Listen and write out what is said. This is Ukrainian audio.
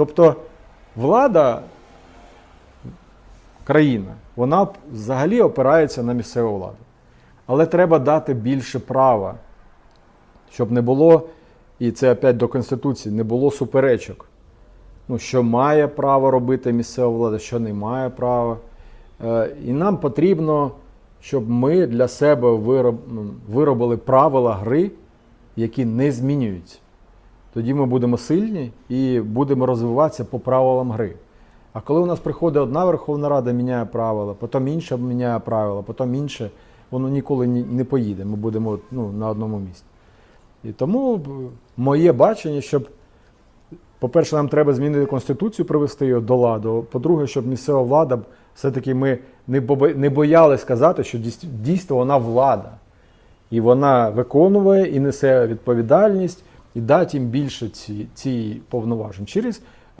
Тобто влада, країна, вона взагалі опирається на місцеву владу. Але треба дати більше права, щоб не було, і це опять до Конституції, не було суперечок. Ну, що має право робити місцева влада, що не має права. Е, І нам потрібно, щоб ми для себе ну, виробили правила гри, які не змінюються. Тоді ми будемо сильні і будемо розвиватися по правилам гри. А коли у нас приходить одна Верховна Рада, міняє правила, потім інша міняє правила, потім інше, воно ніколи не поїде. Ми будемо ну, на одному місці. І тому моє бачення, щоб, по-перше, нам треба змінити Конституцію, привести її до ладу. По-друге, щоб місцева влада, все-таки ми не, бо- не боялись сказати, що дійс- дійсно вона влада. І вона виконує і несе відповідальність, і дати їм більше ці, ці повноважень. Через